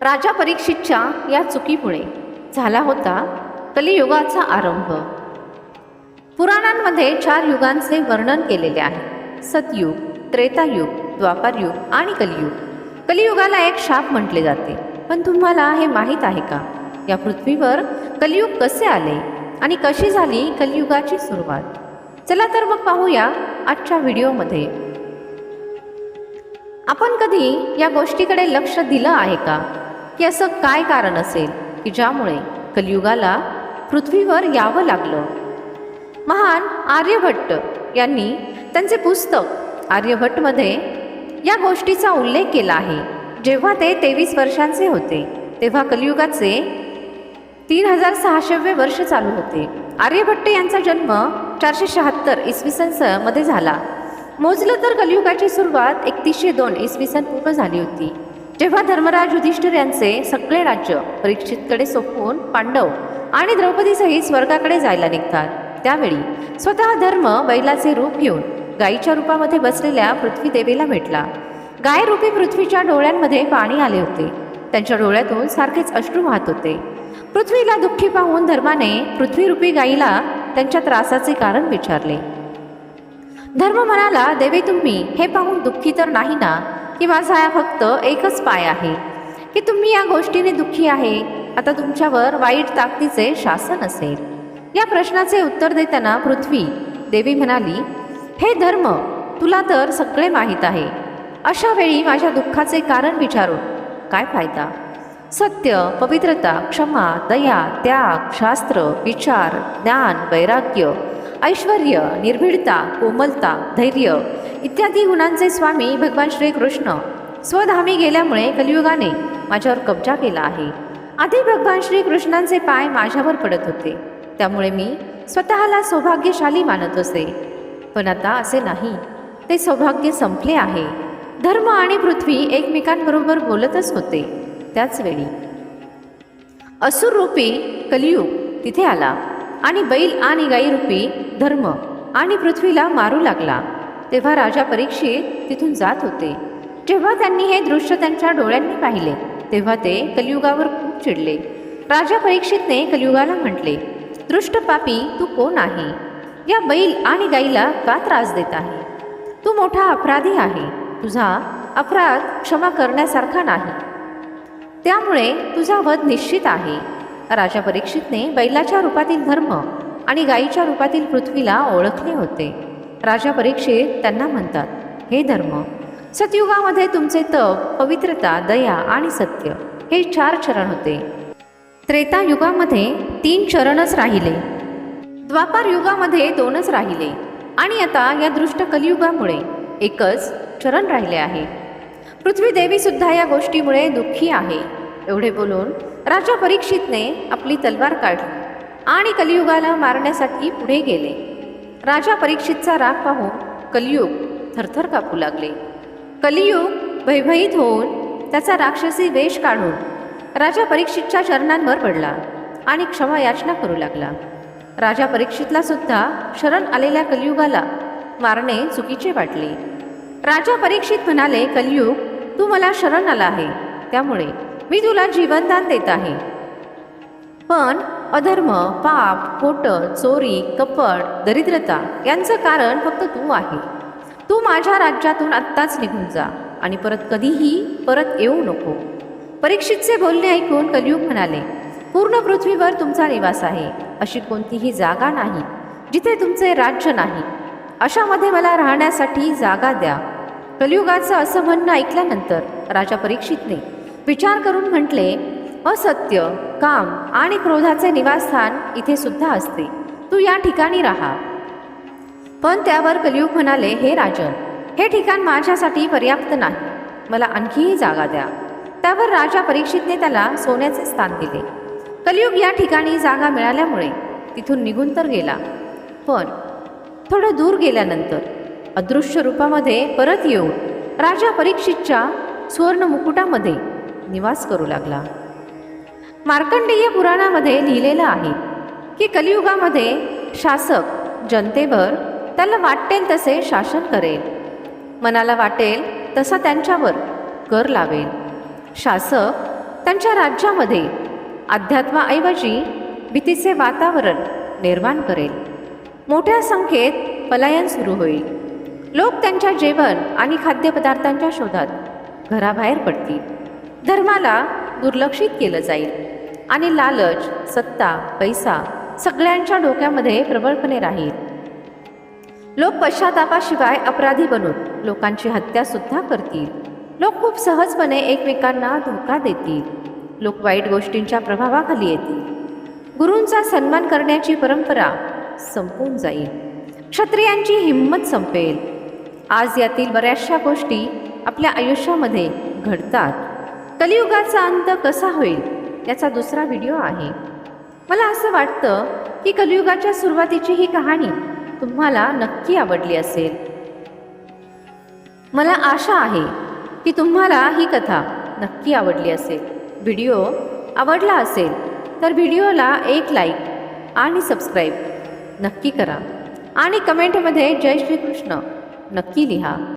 राजा परीक्षितच्या या चुकीमुळे झाला होता कलियुगाचा आरंभ. पुराणांमध्ये चार युगांचे वर्णन केलेले आहे. सतयुग त्रेतायुग द्वापारयुग आणि कलियुग. कलियुगाला एक शाप म्हटले जाते. पण तुम्हाला हे माहीत आहे का? या पृथ्वीवर कलियुग कसे आले आणि कशी झाली कलियुगाची सुरुवात? चला तर मग पाहूया आजच्या व्हिडिओमध्ये. आपण कधी या गोष्टीकडे लक्ष दिलं आहे का? की असं काय कारण असेल की ज्यामुळे कलियुगाला पृथ्वीवर यावं लागलं? महान आर्यभट्ट यांनी त्यांचे पुस्तक आर्यभट्टमध्ये या गोष्टीचा उल्लेख केला आहे. जेव्हा ते तेवीस वर्षांचे होते तेव्हा कलियुगाचे तीन हजार सहाशेवे वर्ष चालू होते. आर्यभट्ट यांचा जन्म चारशे शहात्तर इसवी सन स मध्ये झाला. मोजलं तर कलियुगाची सुरुवात एकतीसशे दोन इसवी सन पूर्ण झाली होती. जेव्हा धर्मराज युधिष्ठिर यांचे सगळे राज्य परीक्षितकडे सोपवून पांडव आणि द्रौपदीसहित स्वर्गाकडे जायला निघतात. त्यावेळी स्वतः धर्म बैलाचे रूप घेऊन गायीच्या रूपामध्ये बसलेल्या पृथ्वी देवीला भेटला. गायरूपी पृथ्वीच्या डोळ्यांमध्ये पाणी आले होते. त्यांच्या डोळ्यातून सारखेच अश्रू वाहत होते. पृथ्वीला दुःखी पाहून धर्माने पृथ्वीरूपी गायीला त्यांच्या त्रासाचे कारण विचारले. धर्म म्हणाला देवी तुम्ही हे पाहून दुःखी तर नाही ना? की माझा हा फक्त एकच पाय आहे. की तुम्ही या गोष्टीने दुःखी आहे आता तुमच्यावर वाईट ताकदीचे शासन असेल. या प्रश्नाचे उत्तर देताना पृथ्वी देवी म्हणाली हे धर्म तुला तर सगळे माहीत आहे. अशा वेळी माझ्या दुःखाचे कारण विचारून काय फायदा? सत्य पवित्रता क्षमा दया त्याग शास्त्र विचार ज्ञान वैराग्य ऐश्वर निर्भीडता कोमलता धैर्य इत्यादी गुणांचे स्वामी भगवान श्रीकृष्ण स्वधामी गेल्यामुळे कलियुगाने माझ्यावर कब्जा केला आहे. आधी भगवान श्रीकृष्णांचे पाय माझ्यावर पडत होते. त्यामुळे मी स्वतःला सौभाग्यशाली मानत असे. पण आता असे नाही. ते सौभाग्य संपले आहे. धर्म आणि पृथ्वी एकमेकांबरोबर बोलतच होते. त्याचवेळी असुररूपी कलियुग तिथे आला आणि बैल आणि गाईरूपी धर्म आणि पृथ्वीला मारू लागला. तेव्हा राजा परीक्षित तिथून जात होते. जेव्हा त्यांनी हे दृश्य त्यांच्या डोळ्यांनी पाहिले तेव्हा ते कलियुगावर खूप चिडले. राजा परीक्षितने कलियुगाला म्हटले दृष्ट पापी तू कोण आहे? या बैल आणि गाईला का त्रास देत आहे? तू मोठा अपराधी आहे. तुझा अपराध क्षमा करण्यासारखा नाही. त्यामुळे तुझा वध निश्चित आहे. राजा परीक्षितने बैलाच्या रूपातील धर्म आणि गायीच्या रूपातील पृथ्वीला ओळखले होते. राजा परीक्षित त्यांना म्हणतात हे धर्म सतयुगामध्ये तुमचे तप पवित्रता दया आणि सत्य हे चार चरण होते. त्रेता युगामध्ये तीन चरणच राहिले. द्वापार युगामध्ये दोनच राहिले. आणि आता या दृष्ट कलियुगामुळे एकच चरण राहिले आहे. पृथ्वी देवी सुद्धा या गोष्टीमुळे दुःखी आहे. एवढे बोलून राजा परीक्षितने आपली तलवार काढली आणि कलियुगाला मारण्यासाठी पुढे गेले. राजा परीक्षितचा राग पाहून कलियुग थरथर कापू लागले. कलियुग भयभयीत होऊन त्याचा राक्षसी वेश काढून राजा परीक्षितच्या चरणांवर पडला आणि क्षमा याचना करू लागला. राजा परीक्षितला सुद्धा शरण आलेल्या कलियुगाला मारणे चुकीचे वाटले. राजा परीक्षित म्हणाले कलियुग तू मला शरण आला आहे त्यामुळे मी तुला जीवनदान देत आहे. पण अधर्म पाप खोट चोरी कपट दरिद्रता यांचं कारण फक्त तू आहे. तू माझ्या राज्यातून आत्ताच निघून जा आणि परत कधीही परत येऊ नको. परीक्षितचे बोलणे ऐकून कलियुग म्हणाले पूर्ण पृथ्वीवर तुमचा निवास आहे अशी कोणतीही जागा नाही जिथे तुमचे राज्य नाही. अशामध्ये मला राहण्यासाठी जागा द्या. कलियुगाचं असं म्हणणं ऐकल्यानंतर राजा परीक्षितने विचार करून म्हटले असत्य काम आणि क्रोधाचे निवासस्थान इथे सुद्धा असते. तू या ठिकाणी राहा. पण त्यावर कलियुग म्हणाले हे राजन हे ठिकाण माझ्यासाठी पर्याप्त नाही. मला आणखीही जागा द्या. त्यावर राजा परीक्षितने त्याला सोन्याचे स्थान दिले. कलियुग या ठिकाणी जागा मिळाल्यामुळे तिथून निघून तर गेला. पण थोडं दूर गेल्यानंतर अदृश्य रूपामध्ये परत येऊन राजा परीक्षितच्या सुवर्ण मुकुटामध्ये निवास करू लागला. मार्कंडेय पुराणामध्ये लिहिलेलं आहे की कलियुगामध्ये शासक जनतेवर त्याला वाटेल तसे शासन करेल. मनाला वाटेल तसा त्यांच्यावर कर लावेल. शासक त्यांच्या राज्यामध्ये अध्यात्माऐवजी भीतीचे वातावरण निर्माण करेल. मोठ्या संख्येत पलायन सुरू होईल. लोक त्यांच्या जेवण आणि खाद्यपदार्थांच्या शोधात घराबाहेर पडतील. धर्माला दुर्लक्षित केलं जाईल. आणि लालच सत्ता पैसा सगळ्यांच्या डोक्यामध्ये प्रबळपणे राहील. लोक पश्चातापाशिवाय अपराधी बनून लोकांची हत्या सुद्धा करतील. लोक खूप सहजपणे एकमेकांना धोका देतील. लोक वाईट गोष्टींच्या प्रभावाखाली येतील. गुरूंचा सन्मान करण्याची परंपरा संपून जाईल. क्षत्रियांची हिंमत संपेल. आज यातील बऱ्याचशा गोष्टी आपल्या आयुष्यामध्ये घडतात. कलियुगाचा अंत कसा होईल? याचा दुसरा व्हिडिओ आहे. मला असं वाटतं की कलियुगाच्या सुरुवातीची ही कहाणी तुम्हाला नक्की आवडली असेल. मला आशा आहे की तुम्हाला ही कथा नक्की आवडली असेल. व्हिडिओ आवडला असेल तर व्हिडिओला एक लाईक आणि सबस्क्राईब नक्की करा. आणि कमेंटमध्ये जय श्रीकृष्ण नक्की लिहा.